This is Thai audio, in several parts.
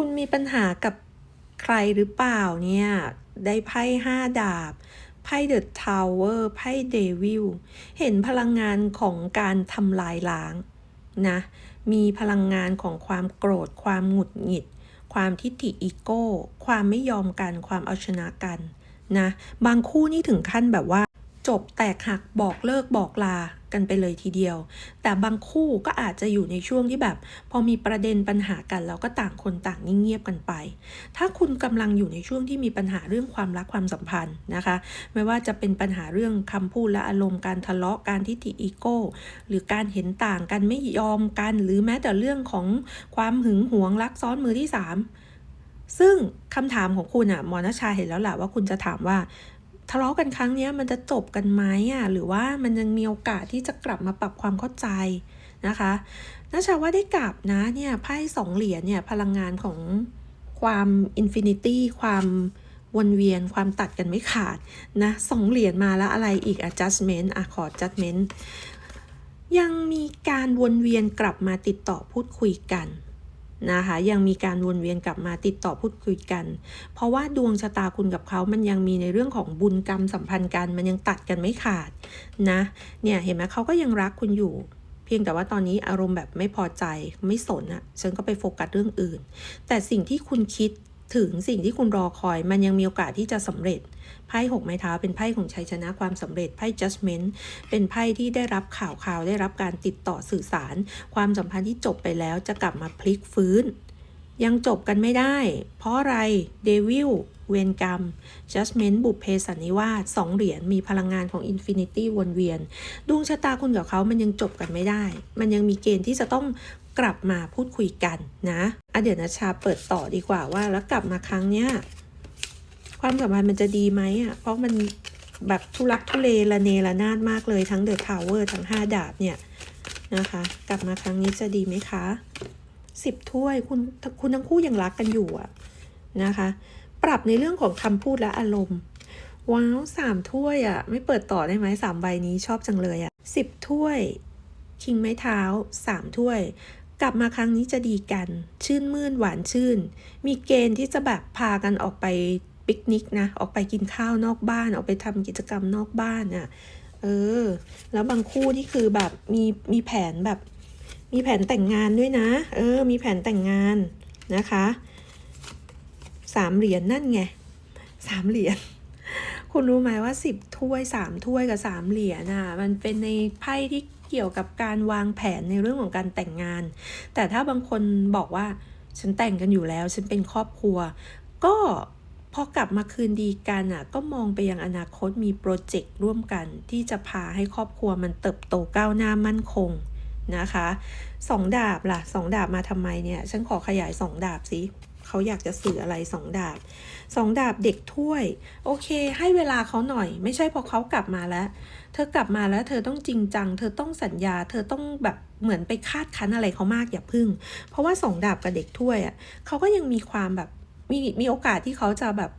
คุณมีปัญหากับใครหรือเปล่าเนี่ย ได้ไพ่ห้าดาบ ไพ่เดอะทาวเวอร์ ไพ่เดวิล เห็นพลังงานของการทำลายล้างนะ มีพลังงานของความโกรธ ความหงุดหงิด ความทิฏฐิอีโก้ ความไม่ยอมกัน ความเอาชนะกันนะ บางคู่นี่ถึงขั้นแบบว่า จบแตกหักบอกเลิกบอกลากันไปเลยทีเดียว แต่บางคู่ก็อาจจะอยู่ในช่วงที่แบบ พอมีประเด็นปัญหากันแล้วก็ต่างคนต่างเงียบกันไป ถ้าคุณกำลังอยู่ในช่วงที่มีปัญหาเรื่องความรักความสัมพันธ์นะคะ ไม่ว่าจะเป็นปัญหาเรื่องคำพูดและอารมณ์การทะเลาะการทิฏฐิอีโก้ หรือการเห็นต่างกันไม่ยอมกัน หรือแม้แต่เรื่องของความหึงหวงรักซ้อนมือที่สามซึ่งคำถามของคุณอะหมอนาชาเห็นแล้วแหละว่าคุณจะถามว่า ทะเลาะกันครั้งนี้มันจะจบกันไหมอะหรือว่ามันยังมีโอกาสที่จะกลับมาปรับความเข้าใจนะคะนาชาว่าได้กลับนะเนี่ยไพ่สองเหรียญเนี่ยพลังงานของความอินฟินิตี้ความวนเวียนความตัดกันไม่ขาดนะสองเหรียญมาแล้วอะไรอีก adjustment อะขอ adjustment ยังมีการวนเวียนกลับมาติดต่อพูดคุยกัน นะคะ ยังมีการวนเวียนกลับมาติดต่อพูดคุยกัน เพราะว่าดวงชะตาคุณกับเขามันยังมีในเรื่องของบุญกรรมสัมพันธ์กันมันยังตัดกันไม่ขาดนะเนี่ยเห็นไหมเขาก็ยังรักคุณอยู่เพียงแต่ว่าตอนนี้อารมณ์แบบไม่พอใจไม่สนอะ่ะฉันก็ไปโฟกัสเรื่องอื่น แต่สิ่งที่คุณคิด ถึงสิ่งที่คุณรอคอยมันยังมีโอกาสที่จะสำเร็จ ไพ่หกไม้เท้าเป็นไพ่ของชัยชนะความสำเร็จไพ่ judgment เป็นไพ่ที่ได้รับข่าวข่าวได้รับการติดต่อสื่อสาร ความสัมพันธ์ที่จบไปแล้วจะกลับมาพลิกฟื้น ยังจบกันไม่ได้ เพราะอะไรเดวิลเวนกรรม Judgment บุพเพสันนิวาสสองเหรียญมีพลังงานของ Infinity วนเวียน ดวงชะตาคุณกับเขามันยังจบกันไม่ได้ มันยังมีเกณฑ์ที่จะต้องกลับมาพูดคุยกันนะ อะเดี๋ยวนะชาเปิดต่อดีกว่าว่า แล้วกลับมาครั้งเนี้ยความสัมพันธ์มันจะดีไหมอะ เพราะมันแบบทุลักทุเลระเนระนาดมากเลยทั้งเดอะทาวเวอร์ทั้งห้าดาบเนี่ยนะคะ กลับมาครั้งนี้จะดีไหมคะสิบถ้วยคุณคุณทั้งคู่ยังรักกันอยู่อะนะคะ ปรับในเรื่องของคำพูดและอารมณ์ว้าวสามถ้วยอะไม่เปิดต่อได้ไหมสามใบนี้ชอบจังเลยอะสิบถ้วย คิงไม้เท้าสามถ้วย กลับมาครั้งนี้จะดีกัน ชื่นมื่นหวานชื่น มีเกณฑ์ที่จะแบบพากันออกไปปิกนิกนะ ออกไปกินข้าวนอกบ้าน ออกไปทำกิจกรรมนอกบ้านอะเออ แล้วบางคู่นี่คือแบบมีมีแผนแบบ มีแผนแต่งงานด้วยนะ เออ มีแผนแต่งงานนะคะ สามเหรียญนั่นไง สามเหรียญ คุณรู้ไหมว่าสิบถ้วยสามถ้วยกับสามเหรียญน่ะมันเป็นในไพ่ที่เกี่ยวกับการวางแผนในเรื่องของการแต่งงาน แต่ถ้าบางคนบอกว่าฉันแต่งกันอยู่แล้ว ฉันเป็นครอบครัว ก็พอกลับมาคืนดีกันอะก็มองไปยังอนาคตมีโปรเจกต์ร่วมกันที่จะพาให้ครอบครัวมันเติบโตก้าวหน้ามั่นคงนะคะสองดาบล่ะสองดาบมาทำไมเนี่ย ฉันขอขยายสองดาบสิ เขาอยากจะสื่ออะไรสองดาบสองดาบเด็กถ้วย โอเค ให้เวลาเขาหน่อย ไม่ใช่พอเขากลับมาแล้ว เธอกลับมาแล้ว เธอต้องจริงจัง เธอต้องสัญญา เธอต้องแบบเหมือนไปคาดคั้นอะไรเขามากอย่าพึ่ง เพราะว่าสองดาบกับเด็กถ้วยอะเขาก็ยังมีความแบบมีมีโอกาสที่เขาจะแบบ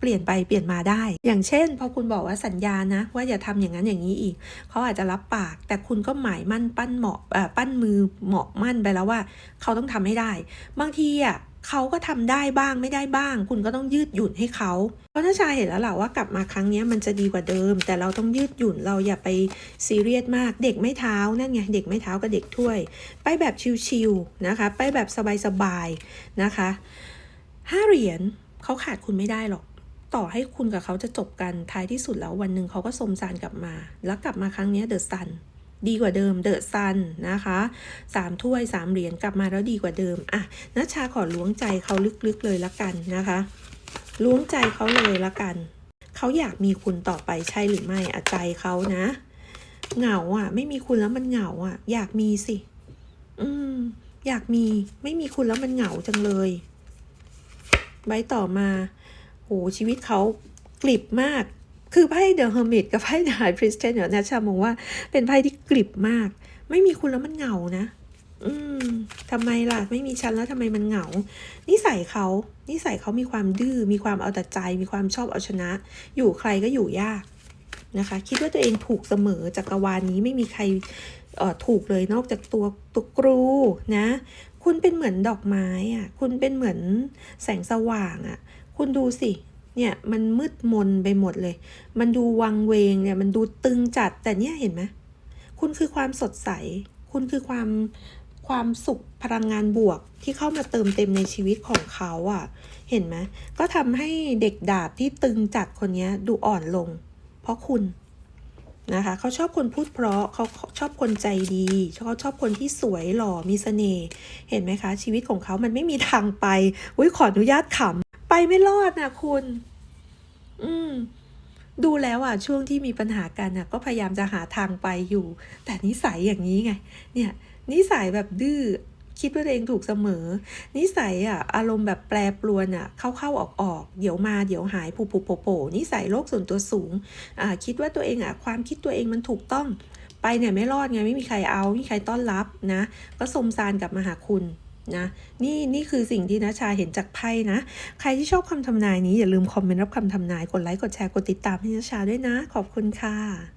เปลี่ยนไปเปลี่ยนมาได้ อย่างเช่น พอคุณบอกว่าสัญญานะ ว่าอย่าทำอย่างนั้นอย่างนี้อีก เขาอาจจะรับปาก แต่คุณก็หมายมั่นปั้นเหมาะปั้นมือเหมาะมั่นไปแล้วว่า เขาต้องทำให้ได้ บางทีอะ เขาก็ทำได้บ้างไม่ได้บ้าง คุณก็ต้องยืดหยุ่นให้เขา เพราะถ้าชาเห็นแล้วแหละว่ากลับมาครั้งนี้มันจะดีกว่าเดิม แต่เราต้องยืดหยุ่นเราอย่าไปซีเรียสมาก เด็กไม่เท้านั่นไงเด็กไม่เท้ากับเด็กถ้วย ไปแบบชิวๆนะคะ ไปแบบสบายๆนะคะห้าเหรียญเขาขาดคุณไม่ได้หรอกต่อให้คุณกับเขาจะจบกันท้ายที่สุดแล้ววันหนึ่งเขาก็สมสารกลับมา แล้วกลับมาครั้งนี้เดอะซัน ดีกว่าเดิมเดอะซันนะคะสามถ้วยสามเหรียญกลับมาแล้วดีกว่าเดิมอะนัชชาขอล้วงใจเขาลึกๆเลยละกันนะคะล้วงใจเขาเลยละกัน เขาอยากมีคุณต่อไปใช่หรือไม่อะใจเขานะ เหงาอะ ไม่มีคุณแล้วมันเหงาอะ อยากมีสิ อืม อยากมี ไม่มีคุณแล้วมันเหงาจังเลย ใบต่อมาโหชีวิตเขากลิบมาก คือไพ่เดอะเฮอร์มิตกับไพ่เดอะไฮพริสเทนเนี่ยนะชามองว่าเป็นไพ่ที่กลิบมาก ไม่มีคุณแล้วมันเหงานะ อืมทำไมล่ะ ไม่มีฉันแล้วทำไมมันเหงา นิสัยเขานิสัยเขามีความดื้อมีความเอาแต่ใจ มีความชอบเอาชนะ อยู่ใครก็อยู่ยากนะคะ คิดว่าตัวเองถูกเสมอจักรวาลนี้ไม่มีใครเออถูกเลยนอกจากตัวตัวครูนะ คุณเป็นเหมือนดอกไม้อะ คุณเป็นเหมือนแสงสว่างอะ คุณดูสิ เนี่ยมันมืดมนไปหมดเลย มันดูวังเวงเนี่ยมันดูตึงจัดแต่เนี่ยเห็นไหมคุณคือความสดใส คุณคือความความสุขพลังงานบวกที่เข้ามาเติมเต็มในชีวิตของเขาอะ เห็นไหมก็ทำให้เด็กดาบที่ตึงจัดคนนี้ดูอ่อนลง เพราะคุณนะคะเขาชอบคนพูดเพราะเขาชอบคนใจดีเขาชอบคนที่สวยหล่อมีเสน่ห์เห็นไหมคะ ชีวิตของเขามันไม่มีทางไปอุ้ยขออนุญาตขำ ไปไม่รอดนะคุณ อืม ดูแล้วอะช่วงที่มีปัญหากันอะก็พยายามจะหาทางไปอยู่ แต่นิสัยอย่างนี้ไง เนี่ย นิสัยแบบดื้อคิดว่าตัวเองถูกเสมอ นิสัยอะ อารมณ์แบบแปรปรวนอะ เข้าเข้าออกออกเดี๋ยวมาเดี๋ยวหายผูผูโผโผนิสัยโลกส่วนตัวสูง อ่า คิดว่าตัวเองอะ ความคิดตัวเองมันถูกต้อง ไปเนี่ยไม่รอดไงไม่มีใครเอาไม่มีใครต้อนรับนะ ก็สมซานกลับมาหาคุณ นะนี่นี่คือสิ่งที่นะชาเห็นจากไพ่นะ ใครที่ชอบคำทำนายนี้อย่าลืมคอมเมนต์รับคำทำนาย กดไลค์ กดแชร์ กดติดตามให้นะชาด้วยนะ ขอบคุณค่ะ